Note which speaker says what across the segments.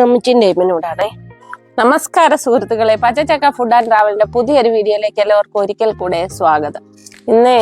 Speaker 1: നമ്മച്ചിന്റെ ഇമ്മനോടാണേ നമസ്കാര സുഹൃത്തുക്കളെ പച്ചച്ചക്ക food and ട്രാവലിന്റെ പുതിയൊരു വീഡിയോയിലേക്ക് എല്ലാവർക്കും ഒരിക്കൽ കൂടെ സ്വാഗതം. ഇന്ന്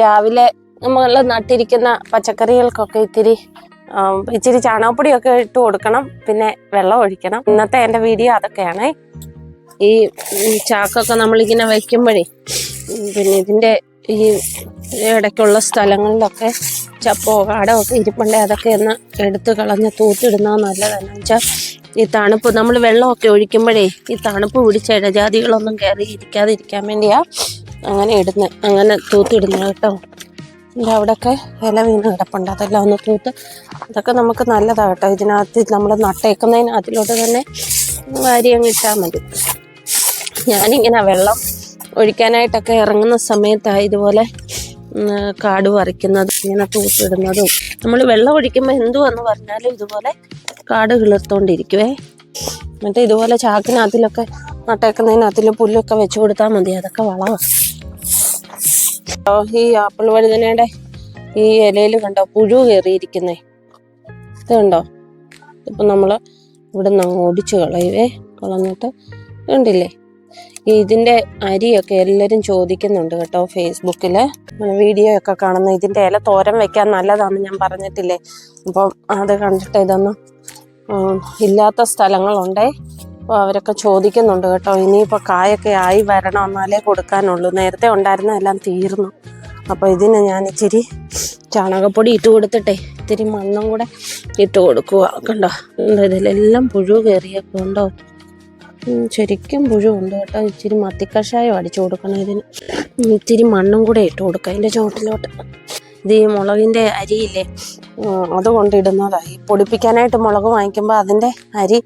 Speaker 1: രാവിലെ നമ്മൾ നട്ടിരിക്കുന്ന പച്ചക്കറികൾക്കൊക്കെ ഇത്തിരി ഇച്ചിരി ചാണകപ്പൊടിയൊക്കെ ഇട്ട് കൊടുക്കണം പിന്നെ വെള്ളം ഒഴിക്കണം. ഇന്നത്തെ എന്റെ വീഡിയോ അതൊക്കെയാണ്. ഈ ചാക്കൊക്കെ നമ്മളിങ്ങനെ വയ്ക്കുമ്പോഴേ പിന്നെ ഇതിന്റെ ഈ ഇടയ്ക്കുള്ള സ്ഥലങ്ങളിലൊക്കെ ചപ്പോ കാടോ ഒക്കെ ഇരിപ്പുണ്ടേ അതൊക്കെ ഒന്ന് എടുത്ത് കളഞ്ഞ് തൂത്തിടുന്നത് നല്ലതെന്ന് വെച്ചാൽ ഈ തണുപ്പ് നമ്മൾ വെള്ളമൊക്കെ ഒഴിക്കുമ്പോഴേ ഈ തണുപ്പ് പിടിച്ച ഇഴജാതികളൊന്നും കയറി ഇരിക്കാതിരിക്കാൻ വേണ്ടിയാ അങ്ങനെ ഇടുന്നത് അങ്ങനെ തൂത്തിടുന്നത് കേട്ടോ. എന്റെ അവിടെയൊക്കെ ഇല വീണ് കിടപ്പുണ്ട് അതെല്ലാം ഒന്ന് തൂത്ത് അതൊക്കെ നമുക്ക് നല്ലതാണ് കേട്ടോ. ഇതിനകത്ത് നമ്മൾ നട്ടേക്കുന്നതിന് അതിലോട്ട് തന്നെ വാരി അങ്ങ് മതി. ഞാനിങ്ങനെ വെള്ളം ഒഴിക്കാനായിട്ടൊക്കെ ഇറങ്ങുന്ന സമയത്താണ് ഇതുപോലെ കാട് പറിക്കുന്നതും ഇങ്ങനെ തൂത്തിടുന്നതും. നമ്മൾ വെള്ളം ഒഴിക്കുമ്പോൾ എന്തുവെന്ന് പറഞ്ഞാലും ഇതുപോലെ കാട് കിളിർത്തോണ്ടിരിക്കുവേ. എന്നിട്ട് ഇതുപോലെ ചാക്കിനകത്തിലൊക്കെ നട്ടേക്കുന്നതിനകത്തിൽ പുല്ലൊക്കെ വെച്ച് കൊടുത്താൽ മതി അതൊക്കെ വളമാണ് ഈ ആപ്പിൾ വഴുതനയുടെ ഈ ഇലയിൽ കണ്ടോ പുഴു കയറിയിരിക്കുന്നേ. ഇത് കണ്ടോ? ഇപ്പം നമ്മൾ ഇവിടെ നിന്ന് ഓടിച്ചു കളയുവേ. കളഞ്ഞിട്ട് കണ്ടില്ലേ? ഈ ഇതിന്റെ അരിയൊക്കെ എല്ലാവരും ചോദിക്കുന്നുണ്ട് കേട്ടോ ഫേസ്ബുക്കിൽ വീഡിയോ ഒക്കെ കാണുന്ന ഇതിന്റെ ഇല തോരൻ വെക്കാൻ നല്ലതാണെന്ന് ഞാൻ പറഞ്ഞിട്ടില്ലേ? അപ്പം അത് കണ്ടിട്ട് ഇതൊന്നും ഇല്ലാത്ത സ്ഥലങ്ങളുണ്ടേ. അപ്പോൾ അവരൊക്കെ ചോദിക്കുന്നുണ്ട് കേട്ടോ ഇനിയിപ്പോൾ കായൊക്കെ ആയി വരണം എന്നാലേ കൊടുക്കാനുള്ളൂ. നേരത്തെ ഉണ്ടായിരുന്ന എല്ലാം തീർന്നു. അപ്പോൾ ഇതിന് ഞാൻ ഇച്ചിരി ചാണകപ്പൊടി ഇട്ട് കൊടുത്തിട്ടെ ഇത്തിരി മണ്ണും കൂടെ ഇട്ട് കൊടുക്കുക കണ്ടോ? ഇതിലെല്ലാം പുഴു കയറിയൊക്കെ ഉണ്ടോ ശരിക്കും പുഴു ഉണ്ട് കേട്ടോ. ഇച്ചിരി മത്തിക്കഷായം അടിച്ചു കൊടുക്കണം ഇതിന്. ഇച്ചിരി മണ്ണും കൂടെ ഇട്ട് കൊടുക്കുക അതിന്റെ ചുവട്ടിലോട്ട്. ഇത് ഈ മുളകിന്റെ അരിയില്ലേ? അത് ഈ പൊടിപ്പിക്കാനായിട്ട് മുളക് വാങ്ങിക്കുമ്പോൾ അതിന്റെ അരി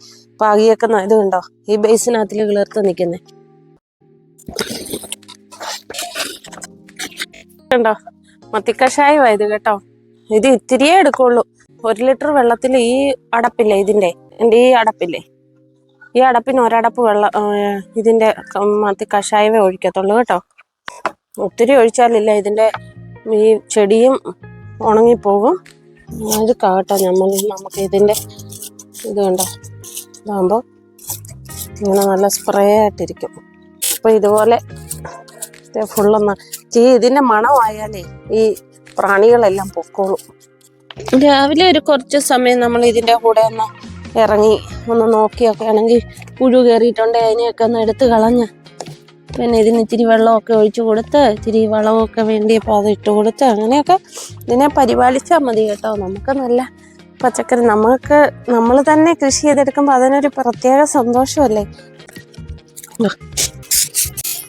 Speaker 1: പാകിയേക്കുന്ന ഇത് കണ്ടോ? ഈ ബേസിനകത്തിൽ കിളിർത്ത് നിൽക്കുന്നേ കണ്ടോ? മത്തിക്കഷായമാണ് ഇത് കേട്ടോ. ഇത് ഇത്തിരിയേ എടുക്കുള്ളൂ. ഒരു ലിറ്റർ വെള്ളത്തിൽ ഈ അടപ്പില്ലേ ഇതിന്റെ എന്റെ ഈ അടപ്പില്ലേ? ഈ അടപ്പിന് ഒരടപ്പ് വെള്ളം ഇതിന്റെ മത്തി കഷായമേ ഒഴിക്കത്തുള്ളൂ കേട്ടോ. ഒത്തിരി ഒഴിച്ചാലില്ല ഇതിന്റെ ഈ ചെടിയും ഉണങ്ങിപ്പോകും ഇത് കാട്ടോ നമ്മൾ നമുക്ക് ഇതിന്റെ ഇത് കണ്ടോ? ഇതാകുമ്പോൾ ഇങ്ങനെ നല്ല സ്പ്രേ ആയിട്ടിരിക്കും. അപ്പോൾ ഇതുപോലെ ഫുള്ളൊന്ന് ഈ ഇതിന്റെ മണമായാലേ ഈ പ്രാണികളെല്ലാം പൊക്കോളും. രാവിലെ ഒരു കുറച്ച് സമയം നമ്മൾ ഇതിന്റെ കൂടെ ഒന്ന് ഇറങ്ങി ഒന്ന് നോക്കിയൊക്കെ ആണെങ്കിൽ പുഴു കയറിയിട്ടുണ്ട്. അതിനെയൊക്കെ ഒന്ന് എടുത്ത് കളഞ്ഞ്. പിന്നെ ഇതിന് ഇത്തിരി വെള്ളമൊക്കെ ഒഴിച്ചു കൊടുത്ത് ഇത്തിരി വളമൊക്കെ വേണ്ടിയപ്പോൾ അത് ഇട്ട് കൊടുത്ത് അങ്ങനെയൊക്കെ ഇതിനെ പരിപാലിച്ചാൽ മതി കേട്ടോ. നമുക്ക് നല്ല പച്ചക്കറി നമുക്ക് നമ്മൾ തന്നെ കൃഷി ചെയ്തെടുക്കുമ്പോൾ അതിനൊരു പ്രത്യേക സന്തോഷമല്ലേ.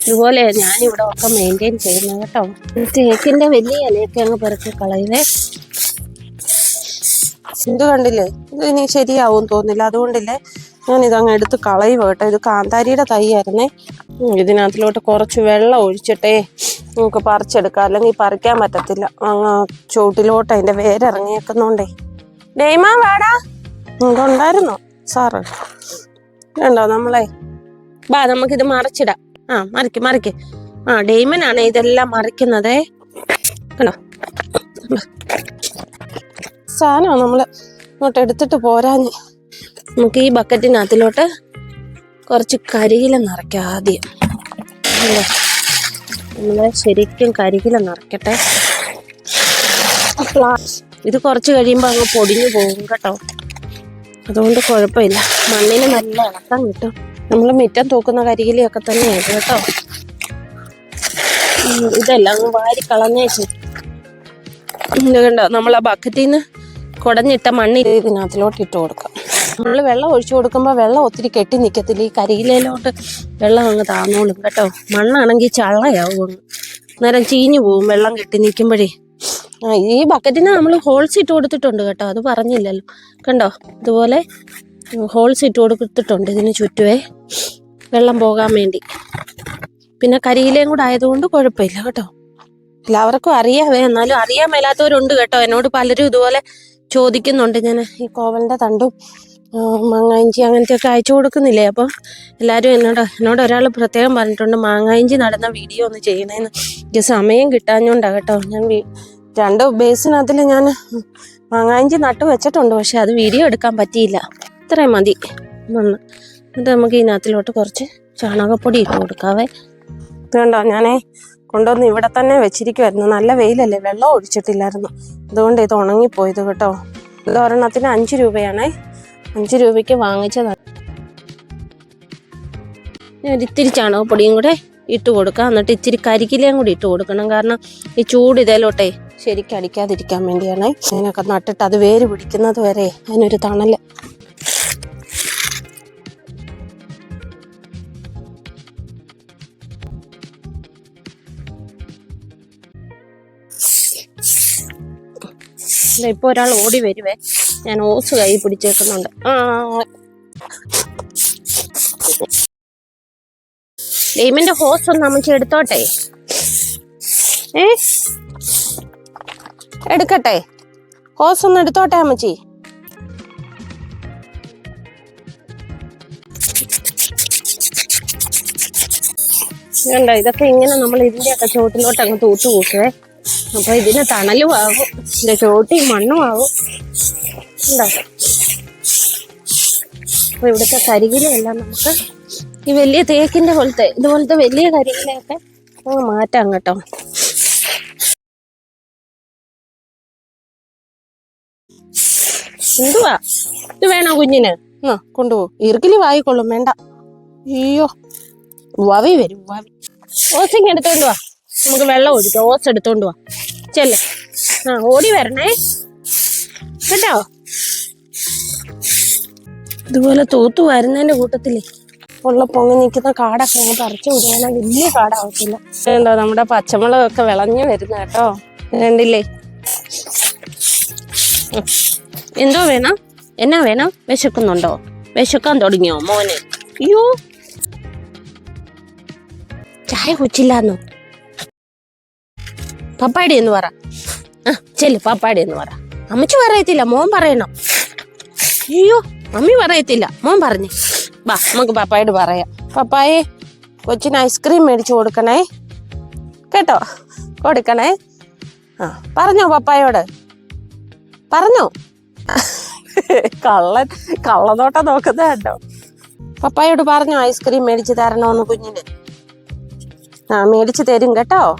Speaker 1: ഇതുപോലെ ഞാനിവിടെ ഒക്കെ മെയിന്റെയിൻ ചെയ്യുന്നത് കേട്ടോ. തേക്കിന്റെ വലിയ ഇലയൊക്കെ അങ്ങ് പെറുക്കി കളയുന്നേ. ഇത് കണ്ടില്ലേ? ഇത് ഇനി ശരിയാവും തോന്നില്ല. അതുകൊണ്ടില്ലേ ഞാൻ ഇതങ്ങ് എടുത്ത് കളയുക കേട്ടോ ഇത് കാന്താരിയുടെ തൈയായിരുന്നേ. ഇതിനകത്തിലോട്ട് കുറച്ച് വെള്ളം ഒഴിച്ചിട്ടേ നമുക്ക് പറിച്ചെടുക്കാം. അല്ലെങ്കിൽ പറിക്കാൻ പറ്റത്തില്ല. അങ്ങ് ചുവട്ടിലോട്ട് അതിന്റെ വേരിറങ്ങിയേക്കുന്നോണ്ടേ. ഡെയ്മാ വേടാ. ഇതുണ്ടായിരുന്നോ? സാറ്. കണ്ടോ നമ്മളെ? ബാ നമുക്കിത് മറിച്ചിടാം. ആ മറിക്ക് മറിക്ക്. ആ ഡെയ്മനാണ് ഇതെല്ലാം മറിക്കുന്നതേ. കണ്ടോ? സാധനം നമ്മൾ ഇങ്ങോട്ട് എടുത്തിട്ട് പോരാഞ്ഞ്. നമുക്ക് ഈ ബക്കറ്റിനകത്തിലോട്ട് കുറച്ച് കരികില നിറയ്ക്കാം ആദ്യം. നമ്മൾ ശരിക്കും കരികില നിറയ്ക്കട്ടെ. ഇത് കുറച്ച് കഴിയുമ്പോൾ അങ്ങ് പൊടിഞ്ഞു പോകും കേട്ടോ. അതുകൊണ്ട് കുഴപ്പമില്ല. മണ്ണിന് നല്ല ഇളക്കം കിട്ടും. നമ്മൾ മുറ്റം തൂക്കുന്ന കരികിലൊക്കെ തന്നെയാണ് കേട്ടോ. ഇതെല്ലാം അങ്ങ് വാരി കളഞ്ഞേച്ചു. കണ്ടോ നമ്മൾ ആ ബക്കറ്റിൽ നിന്ന് കുടഞ്ഞിട്ട മണ്ണ് ഇതിനകത്തിലോട്ട് ഇട്ട് കൊടുക്കാം. നമ്മൾ വെള്ളം ഒഴിച്ചു കൊടുക്കുമ്പോൾ വെള്ളം ഒത്തിരി കെട്ടി നിൽക്കത്തില്ല ഈ കരിയിലോട്ട് വെള്ളം അങ്ങ് താന്നോളും കേട്ടോ. മണ്ണാണെങ്കിൽ ചള്ളയാവും. നേരം അന്നേരം ചീഞ്ഞു പോവും വെള്ളം കെട്ടി നിൽക്കുമ്പോഴേ ആ ഈ ബക്കറ്റിന് നമ്മൾ ഹോൾസ് ഇട്ട് കൊടുത്തിട്ടുണ്ട് കേട്ടോ. അത് പറഞ്ഞില്ലല്ലോ. കണ്ടോ? ഇതുപോലെ ഹോൾസ് ഇട്ട് കൊടുത്തിട്ടുണ്ട് ഇതിന് ചുറ്റുവേ. വെള്ളം പോകാൻ വേണ്ടി. പിന്നെ കരിയിലയും കൂടെ ആയതുകൊണ്ട് കുഴപ്പമില്ല കേട്ടോ. എല്ലാവർക്കും അറിയാവേ. എന്നാലും അറിയാൻ മേലാത്തവരുണ്ട് കേട്ടോ. എന്നോട് പലരും ഇതുപോലെ ചോദിക്കുന്നുണ്ട്. ഞാൻ ഈ കോവലിന്റെ തണ്ടും മാങ്ങായിഞ്ചി അങ്ങനത്തെ ഒക്കെ അയച്ചു കൊടുക്കുന്നില്ലേ? അപ്പം എല്ലാവരും എന്നോട് എന്നോട് ഒരാൾ പ്രത്യേകം പറഞ്ഞിട്ടുണ്ട് മാങ്ങായിഞ്ചി നടന്ന വീഡിയോ ഒന്ന് ചെയ്യണേന്ന്. എനിക്ക് സമയം കിട്ടാഞ്ഞോണ്ടാ കേട്ടോ. ഞാൻ രണ്ട് ബേസിനകത്തിൽ ഞാൻ മാങ്ങായിഞ്ചി നട്ടു വെച്ചിട്ടുണ്ട്. പക്ഷേ അത് വീഡിയോ എടുക്കാൻ പറ്റിയില്ല. ഇത്രയും മതി. മണ്ണ് എന്നിട്ട് നമുക്ക് ഇതിനകത്തിലോട്ട് കുറച്ച് ചാണകപ്പൊടി ഇട്ട് കൊടുക്കാവേ. ഇതുകൊണ്ടോ ഞാനേ കൊണ്ടുവന്ന് ഇവിടെ തന്നെ വെച്ചിരിക്കുമായിരുന്നു നല്ല വെയിലല്ലേ? വെള്ളം ഒഴിച്ചിട്ടില്ലായിരുന്നു. അതുകൊണ്ട് ഇത് ഉണങ്ങിപ്പോയത് കേട്ടോ. ഇത് അഞ്ച് രൂപയാണേ. അഞ്ച് രൂപയ്ക്ക് വാങ്ങിച്ചതാണ് ഞാൻ ഇത്തിരി ചാണകപ്പൊടിയും കൂടെ ഇട്ട് കൊടുക്കുക എന്നിട്ട് ഇത്തിരി കരിക്കിലയും കൂടി ഇട്ട് കൊടുക്കണം. കാരണം ഈ ചൂട് ഇതിലോട്ടെ ശരിക്കും അടിക്കാതിരിക്കാൻ വേണ്ടിയാണ്. അതിനൊക്കെ നട്ടിട്ട് അത് വേര് പിടിക്കുന്നത് വരെ അതിനൊരു തണൽ ദേ ഇപ്പൊ ഒരാൾ ഓടി വരുവേ. ഞാൻ ഓസ് കൈ പിടിച്ചേക്കുന്നുണ്ട്. ആ. ഗെയിമിന്റെ ഹോസ് ഒന്ന് അമ്മച്ചി എടുത്തോട്ടെ? ഏ? എടുക്കട്ടെ. ഹോസ് ഒന്ന് എടുത്തോട്ടെ അമ്മച്ചി? ഇതൊക്കെ ഇങ്ങനെ നമ്മൾ ഇതിന്റെ ഒക്കെ ചുവട്ടിലോട്ട് അങ്ങ് തൂത്തു കൂട്ടുവേ അപ്പൊ ഇതിന് തണലും ആവും. ഇതിന്റെ ചോട്ടി മണ്ണും ആവും. അപ്പൊ ഇവിടുത്തെ കരികിലെല്ലാം നമുക്ക് ഈ വലിയ തേക്കിന്റെ പോലത്തെ ഇതുപോലത്തെ വലിയ കരികിലൊക്കെ നമുക്ക് മാറ്റാം കേട്ടോ. എന്തുവാ? ഇത് വേണോ കുഞ്ഞിന്? ആ കൊണ്ടുപോകും ഇറുക്കിൽ വായിക്കൊള്ളും വേണ്ട. അയ്യോ. വവി വരും വവി. ഓസിങ് എടുത്തോണ്ട് വാ നമുക്ക് വെള്ളം ഒഴിക്കാം. ഓസ് എടുത്തോണ്ട് വാ. ചെല്ലേ. ആ ഓടി വരണേ. കേട്ടോ? ഇതുപോലെ തൂത്തു വരുന്നതിന്റെ കൂട്ടത്തിൽ ഉള്ള പൊങ്ങി നിൽക്കുന്ന കാടൊക്കെ അങ്ങ് പറിച്ചു വിടുകയാണെങ്കിൽ വലിയ കാടാവത്തില്ല. എന്താ നമ്മുടെ പച്ചമുളകൊക്കെ വിളഞ്ഞു വരുന്ന കേട്ടോ? കണ്ടില്ലേ. എന്തോ വേണം? എന്നാ വേണം? വിശക്കുന്നുണ്ടോ? വിശക്കാൻ തുടങ്ങിയോ മോനെ? അയ്യോ. ചായ കുച്ചില്ലാന്നോ പപ്പാടി എന്ന് പറ. ആ ചെല്ലു പപ്പാടി എന്ന് പറ. അമ്മച്ചി പറയത്തില്ല മോൻ പറയണം. അയ്യോ മമ്മി പറയത്തില്ല മോൻ പറഞ്ഞു. ബാ നമുക്ക് പപ്പായോട് പറയാം. പപ്പായെ കൊച്ചിന് ഐസ്ക്രീം മേടിച്ചു കൊടുക്കണേ. കേട്ടോ? കൊടുക്കണേ. ആ പറഞ്ഞോ പപ്പായോട്. പറഞ്ഞോ? കള്ള കള്ളനോട്ടം നോക്കുന്ന കേട്ടോ പപ്പായോട് പറഞ്ഞോ ഐസ്ക്രീം മേടിച്ച് തരണോന്ന് കുഞ്ഞിന്. ആ മേടിച്ച് തരും കേട്ടോ.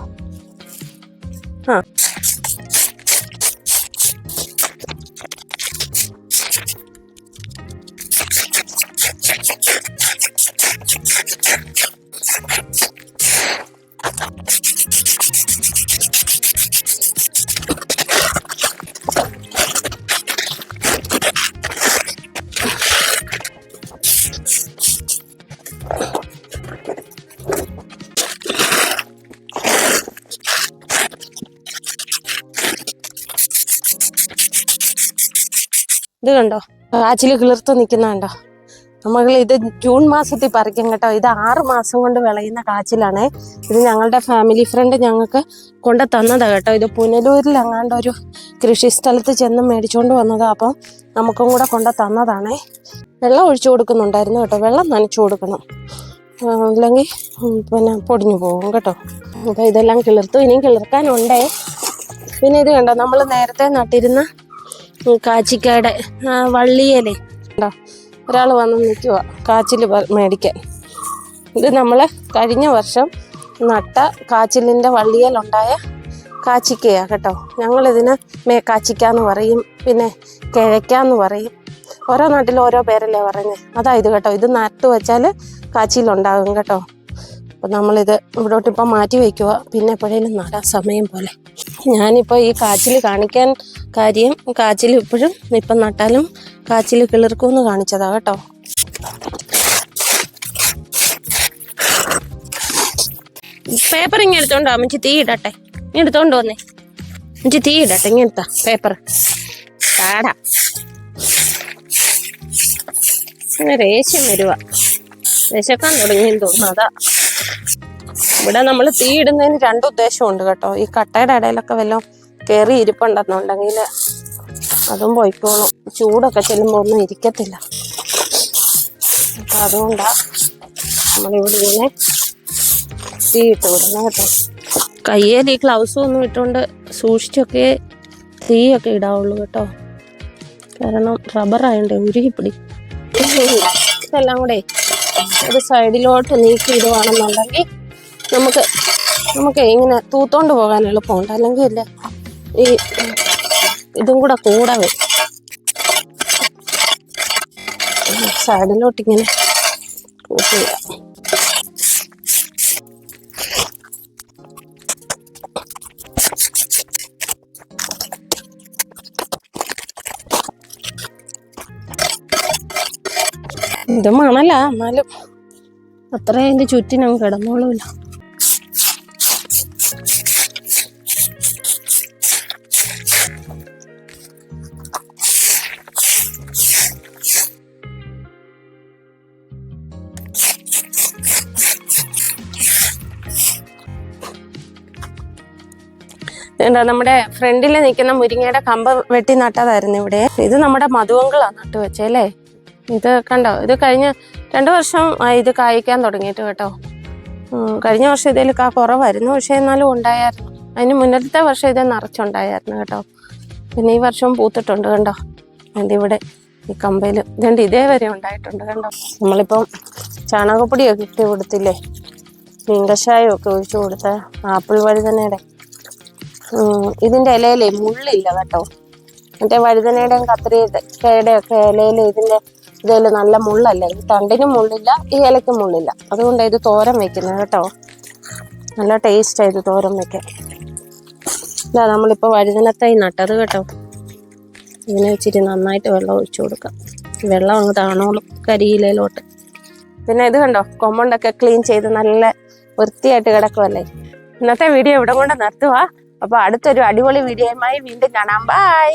Speaker 1: ഇത് കണ്ടോ? കാച്ചിൽ കിളിർത്ത് നിൽക്കുന്ന കണ്ടോ? നമ്മൾ ഇത് ജൂൺ മാസത്തിൽ പറിക്കും കേട്ടോ. ഇത് ആറ് മാസം കൊണ്ട് വിളയുന്ന കാച്ചിലാണ്. ഇത് ഞങ്ങളുടെ ഫാമിലി ഫ്രണ്ട് ഞങ്ങൾക്ക് കൊണ്ട് തന്നതാണ് കേട്ടോ. ഇത് പുനലൂരിൽ അങ്ങാണ്ട് ഒരു കൃഷി സ്ഥലത്ത് ചെന്ന് മേടിച്ചുകൊണ്ട് വന്നതാണ് അപ്പം നമുക്കും കൂടെ കൊണ്ട് തന്നതാണേ. വെള്ളം ഒഴിച്ചു കൊടുക്കുന്നുണ്ടായിരുന്നു കേട്ടോ. വെള്ളം നനച്ചു കൊടുക്കണം. അല്ലെങ്കിൽ പിന്നെ പൊടിഞ്ഞു പോകും കേട്ടോ. അപ്പോൾ ഇതെല്ലാം കിളിർത്തു. ഇനിയും കിളിർക്കാനുണ്ടേ. പിന്നെ ഇത് കണ്ടോ? നമ്മൾ നേരത്തെ നട്ടിരുന്ന കാച്ചിക്കയുടെ കണ്ടോ ഉണ്ടോ ഒരാൾ വന്ന് നിൽക്കുക കാച്ചിൽ മേടിക്കാൻ. ഇത് നമ്മൾ കഴിഞ്ഞ വർഷം നട്ട കാച്ചിലിന്റെ വള്ളിയിലുണ്ടായ കാച്ചിക്കയാ കേട്ടോ. ഞങ്ങളിതിന് മേ കാച്ചിക്കാന്ന് പറയും പിന്നെ കിഴക്കാന്ന് പറയും. ഓരോ നാട്ടിലും ഓരോ പേരല്ലേ പറഞ്ഞത് അതാ ഇത് കേട്ടോ. ഇത് നട്ട് വെച്ചാൽ കാച്ചിലുണ്ടാകും കേട്ടോ. അപ്പം നമ്മളിത് ഇവിടോട്ട് ഇപ്പം മാറ്റി വയ്ക്കുക പിന്നെ എപ്പോഴേലും നടാൻ സമയം പോലെ. ഞാനിപ്പോൾ ഈ കാച്ചിൽ കാണിക്കാൻ കാര്യം കാച്ചിൽ ഇപ്പോഴും ഇപ്പം നട്ടാലും കാച്ചിൽ കിളിർക്കുമെന്ന് കാണിച്ചതാ കേട്ടോ. പേപ്പർ ഇങ്ങനെ എടുത്തോണ്ടോ അമ്മച്ചി തീ ഇടട്ടെ. ഇങ്ങനെ എടുത്തോണ്ട് വന്നേ. അമ്മച്ചി തീ ഇടട്ടെ ഇങ്ങനത്തെ പേപ്പർ കാടാ രേഷ്യം വരുക രേശക്കാൻ തുടങ്ങിയെന്ന് തോന്നുന്നു അതാ. ഇവിടെ നമ്മൾ തീ ഇടുന്നതിന് രണ്ട് ഉദ്ദേശമുണ്ട് കേട്ടോ. ഈ കട്ടയുടെ ഇടയിലൊക്കെ വല്ലതും കയറി ഇരിപ്പുണ്ടെന്നുണ്ടെങ്കിൽ അതും പോയിക്കോളും. ചൂടൊക്കെ ചെല്ലുമ്പോൾ ഒന്നും ഇരിക്കത്തില്ല. അപ്പം അതുകൊണ്ടാണ് നമ്മളിവിടെ ഇങ്ങനെ തീ ഇട്ട് വിടുന്നത് കേട്ടോ. കയ്യിൽ ഈ ഗ്ലൗസും ഒന്നും ഇട്ടുകൊണ്ട് സൂക്ഷിച്ചൊക്കെ തീയൊക്കെ ഇടാവുള്ളൂ കേട്ടോ. കാരണം റബ്ബർ ആയതുകൊണ്ട് ഉരുകിപ്പിടി. ഇതെല്ലാം കൂടെ ഒരു സൈഡിലോട്ട് നീക്കി ഇടുവാണെന്നുണ്ടെങ്കിൽ നമുക്ക് നമുക്ക് ഇങ്ങനെ തൂത്തോണ്ട് പോകാൻ എളുപ്പമുണ്ട്. അല്ലെങ്കിൽ ഇല്ല ഈ ഇതും കൂടെ കൂടെ വരും സൈഡിലോട്ട് ഇങ്ങനെ കൂട്ടിയിടാം ഇത് മണല എന്നാലും അത്ര അതിന്റെ ചുറ്റിനും കിടന്നോളൂല. എന്താ നമ്മുടെ ഫ്രണ്ടിൽ നിൽക്കുന്ന മുരിങ്ങയുടെ കമ്പ് വെട്ടി നട്ടതായിരുന്നു ഇവിടെ. ഇത് നമ്മുടെ മധുവങ്കളാണ് നട്ടു വെച്ചല്ലേ ഇത് കണ്ടോ? ഇത് കഴിഞ്ഞ രണ്ട് വർഷം ഇത് കായ്ക്കാൻ തുടങ്ങിയിട്ട് കേട്ടോ. കഴിഞ്ഞ വർഷം ഇതിൽ കാ കുറവായിരുന്നു. പക്ഷെ എന്നാലും ഉണ്ടായിരുന്നു അതിന് മുന്നത്തെ വർഷം ഇത് നിറച്ചുണ്ടായിരുന്നു കേട്ടോ. പിന്നെ ഈ വർഷവും പൂത്തിട്ടുണ്ട് കണ്ടോ? ഇവിടെ ഈ കമ്പയിൽ ഇതുണ്ട് ഇതേ വരെ ഉണ്ടായിട്ടുണ്ട് കണ്ടോ? നമ്മളിപ്പം ചാണകപ്പൊടിയൊക്കെ ഇട്ട് കൊടുത്തില്ലേ? മീൻകഷായമൊക്കെ ഒഴിച്ചു കൊടുത്ത ആപ്പിൾ വഴുതനയുടെ ഇതിന്റെ ഇലയിലേ മുള്ളില്ല കേട്ടോ. മറ്റേ വഴുതനയുടെയും കത്രിയുടെ ഒക്കെ ഇലയിൽ ഇതിന്റെ ഇതിൽ നല്ല മുള്ളല്ല? ഈ തണ്ടിനും മുള്ളില്ല ഈ ഇലയ്ക്കും മുള്ളില്ല. അതുകൊണ്ട് ഇത് തോരൻ വെക്കുന്നത് കേട്ടോ. നല്ല ടേസ്റ്റ് ഇത് തോരൻ വെക്കാൻ. ഇതാ നമ്മളിപ്പോൾ വഴുതനത്തൈ നട്ടത് കേട്ടോ. ഇതിനെ വെച്ചിട്ട് നന്നായിട്ട് വെള്ളം ഒഴിച്ചു കൊടുക്കാം. വെള്ളം അങ്ങ് താണോളും കരിയിലയിലോട്ട്. പിന്നെ ഇത് കണ്ടോ? കൊമ്പുണ്ടൊക്കെ ക്ലീൻ ചെയ്ത് നല്ല വൃത്തിയായിട്ട് കിടക്കുമല്ലേ ഇന്നത്തെ വീഡിയോ ഇവിടെ കൊണ്ട് നിർത്തുക അപ്പൊ അടുത്തൊരു അടിപൊളി വീഡിയോയുമായി വീണ്ടും കാണാം. ബൈ